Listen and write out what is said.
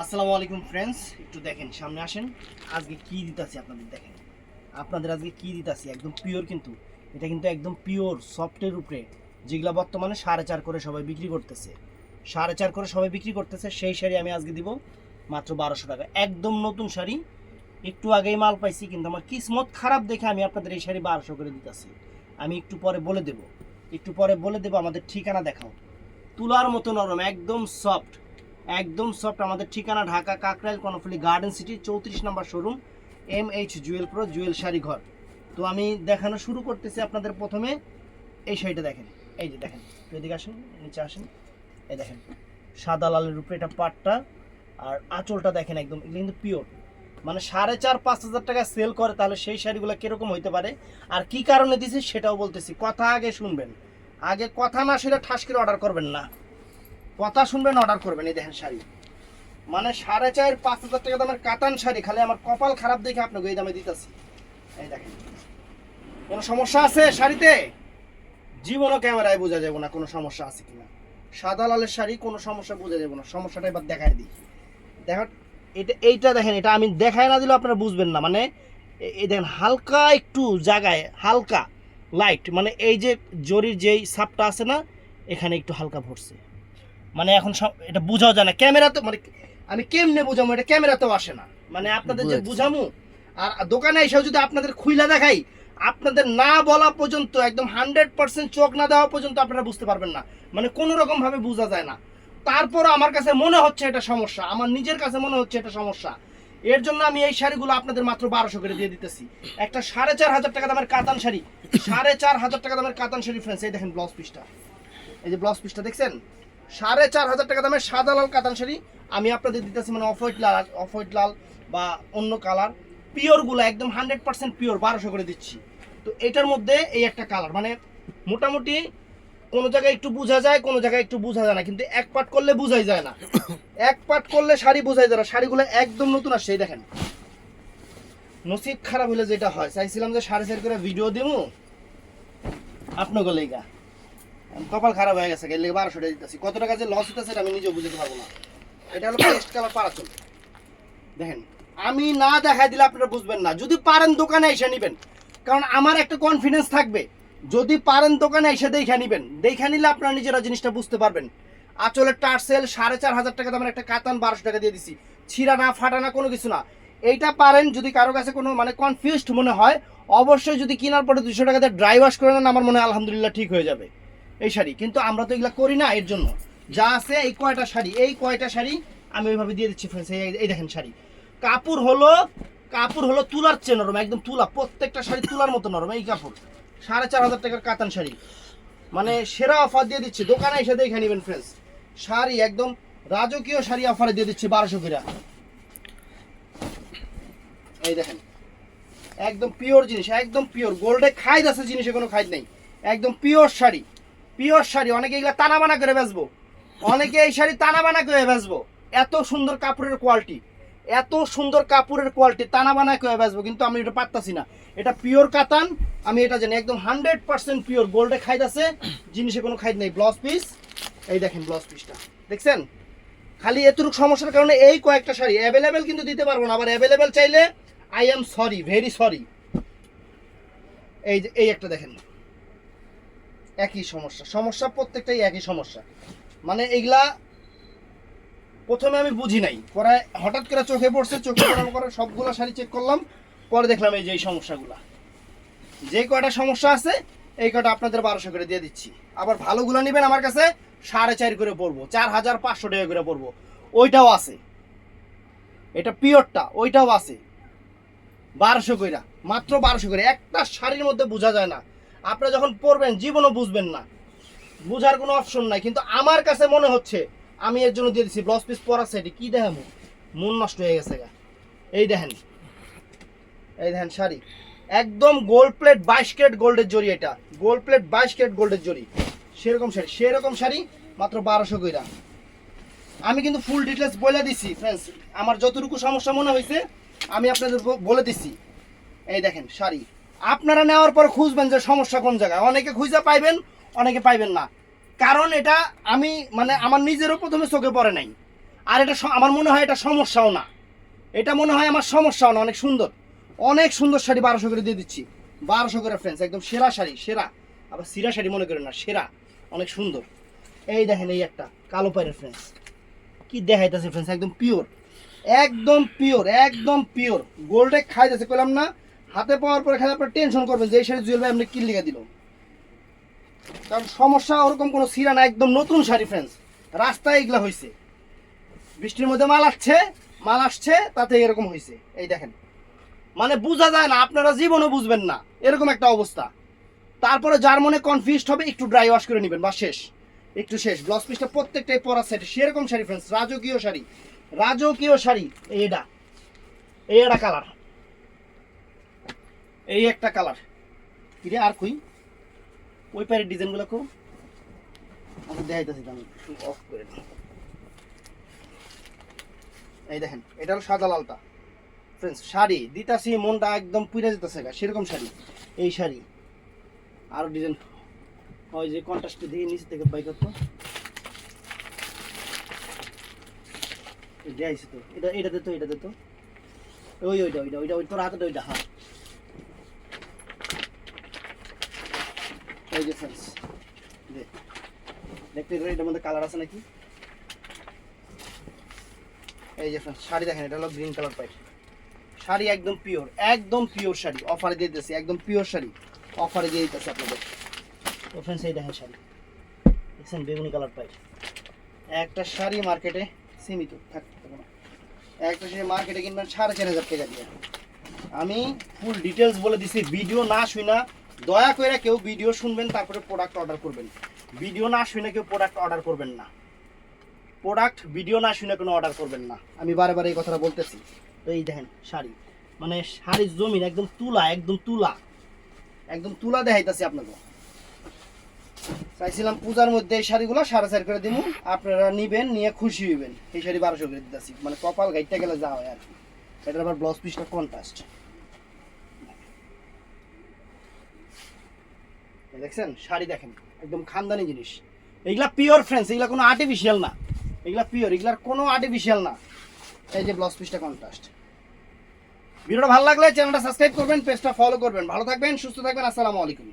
আসসালামু আলাইকুম ফ্রেন্ডস একটু দেখেন, সামনে আসেন। আজকে কি দিতাছি আপনাদের দেখেন। আপনাদের আজকে কি দিতাছি, একদম পিওর কিন্তু। এটা কিন্তু একদম পিওর সফটের উপরে, যেগুলা বর্তমানে সাড়ে চার করে সবাই বিক্রি করতেছে। সাড়ে চার করে সবাই বিক্রি করতেছে, সেই শাড়ি আমি আজকে দিব মাত্র বারোশো টাকা। একদম নতুন শাড়ি, একটু আগেই মাল পাইছি, কিন্তু আমার কিসমত খারাপ দেখে আমি আপনাদের এই শাড়ি বারোশো করে দিতেছি। আমি একটু পরে বলে দেব। একটু পরে বলে দেব, আমাদের ঠিকানা দেখাও। তুলার মতো নরম, একদম সফট একদম সফট আমাদের ঠিকানা ঢাকা কাকরাইল, কর্ণফুলি গার্ডেন সিটি চৌত্রিশ number showroom M H Jewel pro Jewel sari ঘর। তো আমি দেখানো শুরু করতেছি আপনাদের প্রথমে। এই শাড়িটা দেখেন, এই যে দেখেন এদিকে আসেন, নিচে আসেন। এই দেখেন, সাদা লালের উপরে এটা পাটটা, আর আঁচলটা দেখেন একদম, এগুলো কিন্তু পিওর মানে সাড়ে চার, পাঁচ হাজার টাকা সেল করে, তাহলে সেই শাড়িগুলো কীরকম হইতে পারে? আর কি কারণে দিছি সেটাও বলতেছি, কথা আগে শুনবেন। আগে কথা না শুনে ঠাস করে অর্ডার করবেন না। কথা শুনবেন অর্ডার করবেন, এই দেখেন শাড়ি। মানে সাড়ে চার, পাঁচ হাজার টাকা দামের কাতান শাড়ি, খালি আমার কপাল খারাপ দেখে আপনাকে এই দামে দিতেছি। এই দেখেন। কোনো সমস্যা আছে শাড়িতে? জীবনও ক্যামেরায় বোঝা যাবে না কোনো সমস্যা আছে কিনা। সাদা লালের শাড়ি, কোনো সমস্যা বোঝা যাবে না। সমস্যাটা এবার দেখায় দিই। দেখা এটা এইটা দেখেন, এটা আমি দেখায় না দিলেও আপনারা বুঝবেন না। মানে এই দেখেন, হালকা একটু জায়গায়, হালকা লাইট মানে এই যে জরির যেই সাপটা আছে না, এখানে একটু হালকা ভরছে। মানে এখন সব এটা বোঝাও যায় না। ক্যামেরাতে মানে আমি কেমনে বোঝামো? এটা ক্যামেরা ক্যামেরাতেও আসে না। মানে আপনাদের যে। বুঝামু আর দোকানে এসেও যদি আপনাদের খুইলা দেখাই আপনাদের না বলা পর্যন্ত একদম হান্ড্রেড পার্সেন্ট চোখ না দেওয়া পর্যন্ত আপনারা বুঝতে পারবেন না। মানে কোনো রকম ভাবে বোঝা যায় না। তারপর আমার কাছে মনে হচ্ছে এটা সমস্যা। আমার নিজের কাছে মনে হচ্ছে এটা সমস্যা। এর জন্য আমি এই শাড়িগুলো আপনাদের মাত্র বারোশো করে দিয়ে দিতেছি। একটা সাড়ে চার হাজার টাকা দামের কাতান শাড়ি। সাড়ে চার হাজার টাকা দামের কাতান শাড়ি ফ্রেন্ডস এই দেখেন ব্লাউজ পিসটা এই যে ব্লাউজ পিসটা দেখছেন? সাড়ে চার হাজার টাকা দামের সাদা লাল কাতান শাড়ি আমি আপনাদের দিতেছি মানে অফ লাল অফ লাল বা অন্য কালার। পিওরগুলো একদম হান্ড্রেড পার্সেন্ট পিওর, বারোশো করে দিচ্ছি। তো এটার মধ্যে এই একটা কালার মানে মোটামুটি কোনো জায়গায় একটু বোঝা যায়, কোনো জায়গায় একটু বোঝা যায় না। কিন্তু এক পাট করলে বোঝাই যায় না। এক পাট করলে শাড়ি বোঝাই যায় না, শাড়িগুলো একদম নতুন আসছে দেখেন। নসিব খারাপ হলে যেটা হয়, চাইছিলাম যে সাড়ে চার করে ভিডিও দেবো আপনাকে লেগা। কপাল খারাপ হয়ে গেছে, গেলে বারোশো টাকা দিতেছি। কত টাকা যে লস হইতেছে এটা আমি নিজেও বুঝতে পারব না। এটা হলো পেস্ট কালার পারা চল দেখেন, আমি না দেখাই দিলে আপনারা বুঝবেন না। যদি পারেন দোকানে এসে নেবেন। কারণ আমার একটা কনফিডেন্স থাকবে, যদি পারেন দোকানে এসে দেখে নেবেন। দেখে নিলে আপনারা নিজেরা জিনিসটা বুঝতে পারবেন। আচলের টার্সেল সাড়ে চার হাজার টাকা দামের একটা কাতান বারোশো টাকা দিয়ে দিছি। ছিঁড়া না, ফাটা না, কোনো কিছু না। এইটা পারেন যদি কারও কাছে কোনো মানে কনফিউজড মনে হয়, অবশ্যই যদি কেনার পরে দুশো টাকা দিয়ে ড্রাই ওয়াশ করে নেন, আমার মনে হয় আলহামদুলিল্লাহ ঠিক হয়ে যাবে। এই শাড়ি। কিন্তু আমরা তো এগুলো করি না, এর জন্য। যা আছে এই কয়টা শাড়ি, এই কয়টা শাড়ি আমি ওইভাবে দিয়ে দিচ্ছি ফ্রেন্ডস এই দেখেন শাড়ি। কাপড় হলো কাপড় হলো তুলার চেয়ে নরম, একদম তুলা, প্রত্যেকটা শাড়ি তুলার মতো নরম, এই কাপড়। সাড়ে চার হাজার টাকার কাতান শাড়ি। মানে সেরা অফার দিয়ে দিচ্ছি, দোকানে এসে দেখে নেবেন ফ্রেন্ডস শাড়ি একদম রাজকীয় শাড়ি অফারে দিয়ে দিচ্ছি বারোশো করে। এই দেখেন, একদম পিওর জিনিস, একদম পিওর গোল্ডে খাইদ আছে, জিনিসে কোনো খাইদ নেই। একদম পিওর শাড়ি। পিওর শাড়ি, অনেকে এগুলা টানা বানা করে বেচবো। অনেকে এই শাড়ি টানা বানা করে বেচবো। এত সুন্দর কাপড়ের কোয়ালিটি এত সুন্দর কাপড়ের কোয়ালিটি টানা বানা করে বেচবো, কিন্তু আমি এটা পারতাছি না। এটা পিওর কাতান, আমি এটা জানি একদম হান্ড্রেড পার্সেন্ট পিওর, গোল্ডে খাইদ আছে জিনিসে কোনো খাইদ নেই। ব্লাউজ পিস এই দেখেন ব্লাউজ পিসটা দেখছেন? খালি এতটুকু সমস্যার কারণে এই কয়েকটা শাড়ি অ্যাভেলেবেল কিন্তু দিতে পারব না, আবার অ্যাভেলেবেল চাইলে I am sorry very sorry এই যে, এই একটা দেখেন। একই সমস্যা সমস্যা প্রত্যেকটাই একই সমস্যা। মানে এইগুলা প্রথমে আমি বুঝি নাই। পরে হঠাৎ করে চোখে পড়ছে, চোখে পড়ার পরে সবগুলো শাড়ি চেক করলাম, পরে দেখলাম এই যে এই সমস্যাগুলা। যে কয়টা সমস্যা আছে, এই কয়টা আপনাদের বারোশো করে দিয়ে দিচ্ছি। আবার ভালোগুলো নেবেন আমার কাছে সাড়ে চার করে পড়ব, চার হাজার পাঁচশো টাকা করে পড়ব। ওইটাও আছে। এটা পিওরটা, ওইটাও আছে। বারোশো কইরা, মাত্র বারোশো করে। একটা শাড়ির মধ্যে বোঝা যায় না। আপনারা যখন পরবেন জীবনও বুঝবেন না। বুঝার কোনো অপশন নাই। কিন্তু আমার কাছে মনে হচ্ছে, আমি এর জন্য দিয়ে দিচ্ছি ব্লাউজ পিস পরা সেটি কি দেখেন? মন নষ্ট হয়ে গেছে গা। এই দেখেন এই দেখেন শাড়ি। একদম গোল্ড প্লেট বাইশ ক্যারেট গোল্ডের জরি এটা। গোল্ড প্লেট বাইশ ক্যারেট গোল্ডের জরি সেরকম শাড়ি সেরকম শাড়ি, মাত্র বারোশো কইরা। আমি কিন্তু ফুল ডিটেলস বলে দিছি ফ্রেন্ডস আমার যতটুকু সমস্যা মনে হয়েছে আমি আপনাদের বলে দিছি। এই দেখেন শাড়ি। আপনারা নেওয়ার পর খুঁজবেন যে সমস্যা কোন জায়গায়। অনেকে খুঁজে পাইবেন, অনেকে পাইবেন না। কারণ এটা আমি মানে আমার নিজেরও প্রথমে চোখে পড়ে নাই। আর এটা আমার মনে হয় এটা সমস্যাও না। এটা মনে হয় আমার সমস্যাও না, অনেক সুন্দর। অনেক সুন্দর শাড়ি বারোশো করে দিয়ে দিচ্ছি। বারোশো করে ফ্রেন্ডস একদম সেরা শাড়ি, সেরা। আবার সিরা শাড়ি মনে করেন না, সেরা। অনেক সুন্দর। এই দেখেন এই একটা, কালো পায়ের ফ্রেন্ডস কি দেখাইতেছে ফ্রেন্ডস একদম পিওর একদম পিওর একদম পিওর গোল্ডে খাইতেছে, কইলাম না হাতে পাওয়ার পরে খালি আপনার টেনশন করবেন যে এই শাড়ি জুয়েল ভাই আপনি কি লিখে দিল। কারণ সমস্যা, ওরকম কোনো সিরা না একদম নতুন শাড়ি ফ্রেন্ডস রাস্তায় এগুলা হয়েছে বৃষ্টির মধ্যে মাল আসছে মাল আসছে, তাতে এরকম হয়েছে এই দেখেন। মানে বোঝা যায় না, আপনারা জীবনও বুঝবেন না। এরকম একটা অবস্থা। তারপরে যার মনে কনফিউজড হবে, একটু ড্রাই ওয়াশ করে নেবেন, বা শেষ। একটু শেষ। ব্লাউজ পিসটা প্রত্যেকটাই পরা সেট সেরকম শাড়ি ফ্রেন্ডস রাজকীয় শাড়ি। রাজকীয় শাড়ি এই একটা কালার এই একটা কালার কিরে, আর কই ওই পায়ের ডিজাইনগুলো কো। আমি দেখাইতেছি আমি অফ করে দিই। এই দেখেন, এটা হলো সাদা লালটা। ফ্রেন্ডস শাড়ি, দিতাছি, মনটা একদম পুড়ে যেতেছে গা, সেরকম শাড়ি। এই শাড়ি। আরও ডিজাইন ওই যে কন্ট্রাস্ট দিয়ে নিচে থেকে বাই করতো। এই দেখাইছি তো। এটা এটা দে তো এটা দে তো। ওই, ওইটা ওইটা ওইটা, ওই তোর হাতে ওইটা হ্যাঁ। এই এটার মধ্যে কালার আছে নাকি? এই যে শাড়ি দেখেন, এটা হলো গ্রিন কালার শাড়ি একদম পিওর একদম পিওর শাড়ি। অফারে দিয়ে দিতেছি, একদম পিওর শাড়ি। অফারে দিয়ে দিতেছি আপনাদের। দেখেন শাড়ি। দেখছেন, বেগুনি কালার একটা শাড়ি মার্কেটে সীমিত থাকতে না। একটা শাড়ি মার্কেটে কিনবেন সাড়ে চার হাজার টাকা দিয়ে। আমি ফুল ডিটেলস বলে দিছি ভিডিও না শুনা দয়া করে কেউ ভিডিও শুনবেন, তারপরে প্রোডাক্ট অর্ডার করবেন। ভিডিও না শুনে কেউ প্রোডাক্ট অর্ডার করবেন না। প্রোডাক্ট ভিডিও না শুনে কোনো অর্ডার করবেন না। আমি বারে বারে এই কথাটা বলতেছি। তো এই দেখেন, শাড়ি। মানে শাড়ির জমিন একদম তুলা একদম তুলা। একদম তুলা দেখাইতেছি আপনাকে। চাইছিলাম পূজার মধ্যে এই শাড়িগুলো সাড়ে চার করে দিব আপনারা নিবেন, নিয়ে খুশি হইবেন। এই শাড়ি বারোশো করে দিতেছি। মানে কপাল গাইতে গেলে যা হয় আর কি। এটার আবার ব্লাউজ পিসটা কন্ট্রাস্ট দেখছেন? শাড়ি দেখেন। একদম খানদানি জিনিস। এগুলা পিওর ফ্রেন্স এগুলা কোনো আর্টিফিশিয়াল না। এগুলা পিওর এগুলার কোনো আর্টিফিশিয়াল না। এই যে ব্লাউজ পিসটা কন্ট্রাস্ট ভিডিওটা ভালো লাগলে চ্যানেলটা সাবস্ক্রাইব করবেন পেজটা ফলো করবেন। ভালো থাকবেন, সুস্থ থাকবেন, আসসালামু আলাইকুম।